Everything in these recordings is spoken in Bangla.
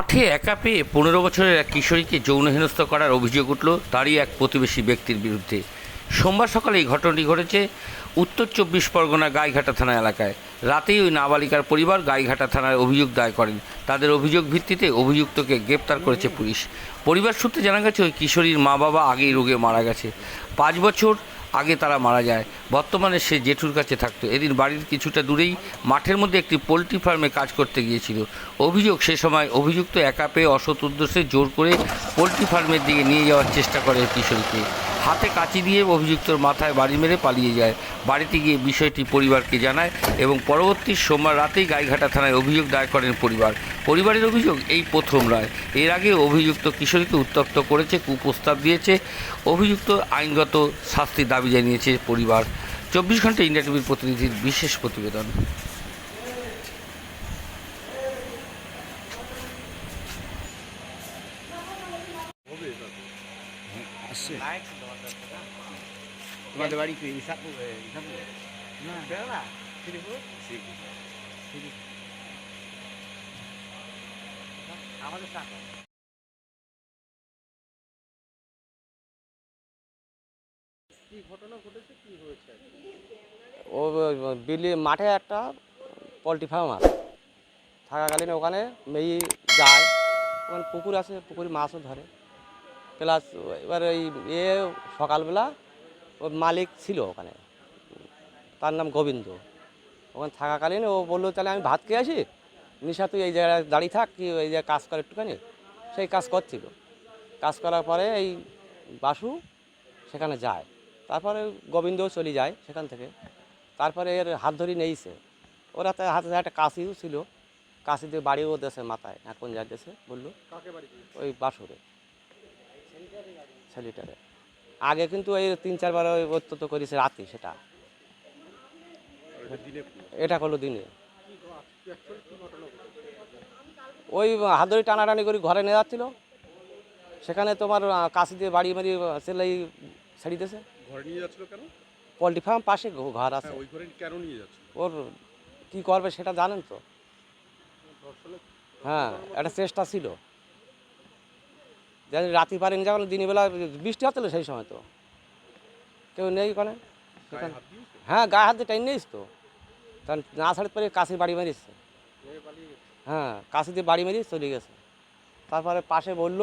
মাঠে একা পেয়ে পনেরো বছরের এক কিশোরীকে যৌন হেনস্থা করার অভিযোগ উঠল তারই এক প্রতিবেশী ব্যক্তির বিরুদ্ধে। সোমবার সকালে এই ঘটনাটি ঘটেছে উত্তর চব্বিশ পরগনা গাইঘাটা থানা এলাকায়। রাতেই ওই নাবালিকার পরিবার গাইঘাটা থানায় অভিযোগ দায় করেন। তাদের অভিযোগ ভিত্তিতে অভিযুক্তকে গ্রেপ্তার করেছে পুলিশ। পরিবার সূত্রে জানা গেছে, ওই কিশোরীর মা বাবা আগেই রোগে মারা গেছে। পাঁচ বছর আগে তারা মারা যায়। বর্তমানে সে জেঠুর কাছে থাকতো। এদিন বাড়ির কিছুটা দূরেই মাঠের মধ্যে একটি পোলট্রি ফার্মে কাজ করতে গিয়েছিল। অভিযোগ সে সময় অভিযুক্ত একা পেয়ে অসৎ উদ্দেশ্যে জোর করে পোলট্রি ফার্মের দিকে নিয়ে যাওয়ার চেষ্টা করে কিশোরীকে। হাতে কাঁচি দিয়ে অভিযুক্তর মাথায় বাড়ি মেরে পালিয়ে যায়। বাড়িতে গিয়ে বিষয়টি পরিবারকে জানায় এবং পরবর্তী সোমবার রাতেই গাইঘাটা থানায় অভিযোগ দায়ের করেন পরিবার। পরিবারের অভিযোগ এই প্রথম রায় এর আগে অভিযুক্ত কিশোরীকে উত্তপ্ত করেছে, কুপ্রস্তাব দিয়েছে। অভিযুক্ত আইনগত শাস্তির দাবি জানিয়েছে পরিবার। চব্বিশ ঘণ্টা ইন্ডিয়া টিভির প্রতিনিধির বিশেষ প্রতিবেদন। আসছে তোমাদের বাড়ি কি ইসাপুর ইসাপুর না বেড়া শ্রীপুর আমাদের টাকা ও বিলি মাঠে একটা পোলট্রি ফার্ম আছে। থাকাকালীন ওখানে মেয়ে যায়। ওখানে পুকুর আছে পুকুরে মাছও ধরে। প্লাস এবার ওই এ সকালবেলা ওর মালিক ছিল ওখানে। তার নাম গোবিন্দ। ওখানে থাকাকালীন ও বলল তাহলে আমি ভাত খেয়ে আসি? নিশা তুই এই জায়গায় দাঁড়িয়ে থাক কি এই জায়গায় কাজ করে একটুখানি। সেই কাজ করছিল। কাজ করার পরে এই বাসু সেখানে যায়। তারপরে গোবিন্দও চলে যায় সেখান থেকে। তারপরে এর হাত ধরি নেইছে ওরা তো হাতে একটা কাশিও ছিল। কাশি দিয়ে বাড়িও দেশে মাথায় এখন যা দেশে বলল। ওই বাসুরে। ছেলেটারে আগে কিন্তু এই তিন চারবার ওই অত্যন্ত করেছে রাতে সেটা। এটা করল দিনে। ওই হাত ধরে টানাটানি করে ঘরে নিয়ে যাচ্ছিল। সেখানে তোমার কাশি দিয়ে বাড়ি মারি সেলাই ছেড়ে দিয়েছে। ঘরে নিয়ে যাচ্ছিল কেন? পোলট্রি ফার্ম পাশে ঘর আছে। হ্যাঁ ওই ঘরে কেন নিয়ে যাচ্ছিল? ওর কি করবে সেটা জানেন তো? হ্যাঁ একটা চেষ্টা ছিল। রাতি পারেন যখন দিনের বেলা বৃষ্টি হচ্ছিল সেই সময় তো। কেউ নেই ওখানে? হ্যাঁ গায়ে হাতে টাইম নেইস তো। কারণ না ছাড়তে পারে কাশি বাড়ি মারিছে। হ্যাঁ কাশি দিয়ে বাড়ি মারিয়ে চলে গেছে। তারপরে পাশে বলল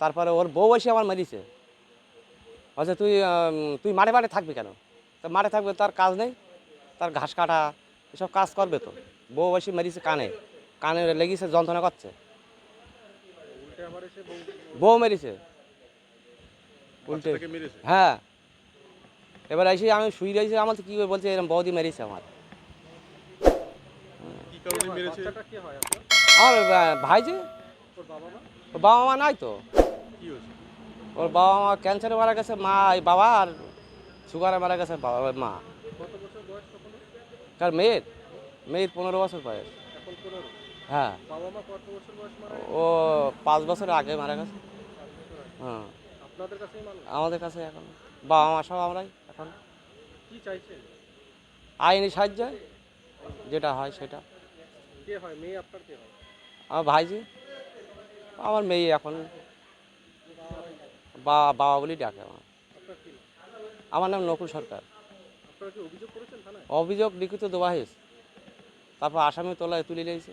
তারপরে ওর বউ এসে আমার মারিছে। আচ্ছা তুই তুই মাঠে মাঠে থাকবি কেন? তা মাঠে থাকবে তার কাজ নেই। তার ঘাস কাটা এসব কাজ করবে তো। বউ এসে মারিছে কানে। কানে লেগেছে যন্ত্রণা করছে। বউ মেরেছে। উল্টে। হ্যাঁ। এবার এসে আমি শুই রয়েছি আমার তো কী বলছে এরকম বৌদি মেরেছে আমার। আমার ভাই যে। ওর বাবা মা? নাই তো। ওর বাবা মা ক্যান্সারে মারা গেছে মা এই বাবা আর সুগারে মারা গেছে বাবা মা। কার মেয়ের? মেয়ের পনেরো বছর বয়স। হ্যাঁ। ও পাঁচ বছর আগে মারা গেছে। হ্যাঁ। আমাদের কাছে এখন। বাবা মা সব আমরাই এখন। আইনি সাহায্য যেটা হয় সেটা। আমার ভাইজি। আমার মেয়ে এখন। বা বাবা বলেই ডাকে আমার। আমার নাম নকুল সরকার। অভিযোগ অভিযোগ লিখিত দেওয়া হয়েছে। তারপর আসামি তোলায় তুলে নিয়েছে